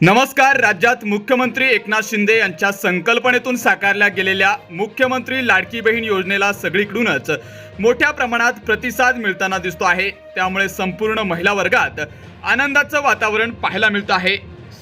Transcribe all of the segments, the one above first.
नमस्कार राज्यात मुख्यमंत्री एकनाथ शिंदे यांच्या संकल्पनेतून साकारल्या गेलेल्या मुख्यमंत्री लाडकी बहीण योजनेला सगळीकडूनच मोठ्या प्रमाणात प्रतिसाद मिळताना दिसतो आहे. त्यामुळे संपूर्ण महिला वर्गात आनंदाचं वातावरण पाहायला मिळतं आहे.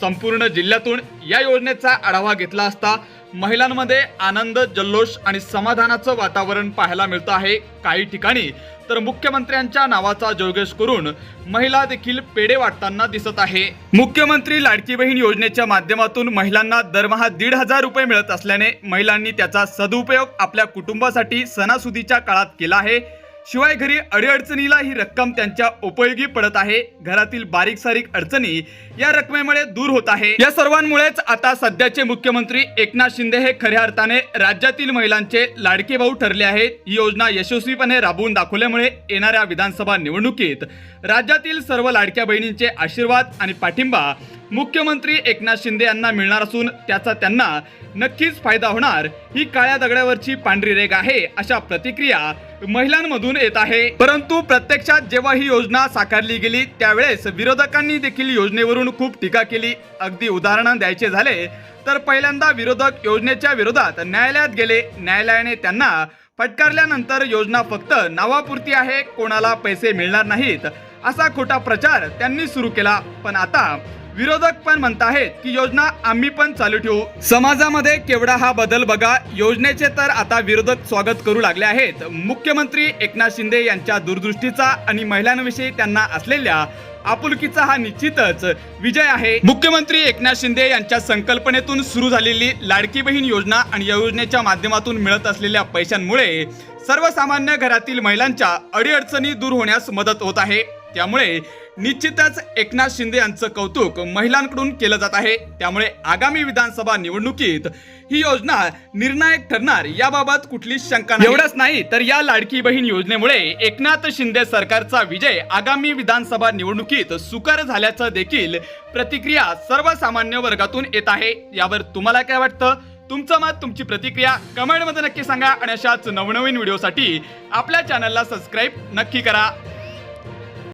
संपूर्ण जिल्ह्यातून या योजनेचा आढावा घेतला असता महिलांमध्ये आनंद जल्लोष आणि समाधानाचं वातावरण पाहायला मिळतं आहे काही ठिकाणी. तर मुख्यमंत्र्यांच्या नावाचा जोगेश करून महिला देखील पेढे वाटताना दिसत आहे. मुख्यमंत्री लाडकी बहीण योजनेच्या माध्यमातून महिलांना दरमहा दीड हजार रुपये मिळत असल्याने महिलांनी त्याचा सदुपयोग आपल्या कुटुंबासाठी सणासुदीच्या काळात केला आहे. शिवाय घरी अडीअडचणीला ही रक्कम त्यांच्या उपयोगी पडत आहे. घरातील बारीक सारीक अडचणी या रकमेमुळे दूर होत आहे. या सर्वांमुळेच आता सध्याचे मुख्यमंत्री एकनाथ शिंदे हे खऱ्या अर्थाने राज्यातील महिलांचे लाडके भाऊ ठरले आहेत. ही योजना यशस्वीपणे राबवून दाखवल्यामुळे येणाऱ्या विधानसभा निवडणुकीत राज्यातील सर्व लाडक्या बहिणींचे आशीर्वाद आणि पाठिंबा मुख्यमंत्री एकनाथ शिंदे यांना मिळणार असून त्याचा त्यांना नक्कीच फायदा होणार. ही काळ्या दगडावरची पांढरी रेग आहे अशा प्रतिक्रिया महिलांमधून येत आहे. परंतु प्रत्यक्षात जेव्हा ही योजना साकारली गेली त्यावेळेस विरोधकांनी देखील योजनेवरून खूप टीका केली. अगदी उदाहरण द्यायचे झाले तर पहिल्यांदा विरोधक योजनेच्या विरोधात न्यायालयात गेले. न्यायालयाने त्यांना फटकारल्यानंतर योजना फक्त नावापुरती आहे कोणाला पैसे मिळणार नाहीत असा खोटा प्रचार त्यांनी सुरू केला. पण आता विरोधक पण म्हणत आहेत की योजना आम्ही पण चालू ठेवू. समाजामध्ये केवढा हा बदल बघा योजनेचे तर आता विरोधक स्वागत करू लागले आहेत. मुख्यमंत्री एकनाथ शिंदे यांच्या दूरदृष्टीचा आणि महिलांविषयी त्यांना असलेल्या आपुलकीचा हा निश्चितच विजय आहे. मुख्यमंत्री एकनाथ शिंदे यांच्या संकल्पनेतून सुरू झालेली लाडकी बहीण योजना आणि या योजनेच्या माध्यमातून मिळत असलेल्या पैशांमुळे सर्वसामान्य घरातील महिलांच्या अडीअडचणी दूर होण्यास मदत होत आहे. त्यामुळे निश्चितच एकनाथ शिंदे यांचं कौतुक महिलांकडून केलं जात आहे. त्यामुळे आगामी विधानसभा निवडणुकीत ही योजना निर्णायक ठरणार याबाबत कुठलीच शंका नाही. एवढंच नाही तर या लाडकी बहीण योजनेमुळे एकनाथ शिंदे सरकारचा विजय आगामी विधानसभा निवडणुकीत सुकर झाल्याचं देखील प्रतिक्रिया सर्वसामान्य वर्गातून येत आहे. यावर तुम्हाला काय वाटतं? तुमचं मत तुमची प्रतिक्रिया कमेंटमध्ये नक्की सांगा आणि अशाच नवनवीन व्हिडिओसाठी आपल्या चॅनलला सबस्क्राईब नक्की करा.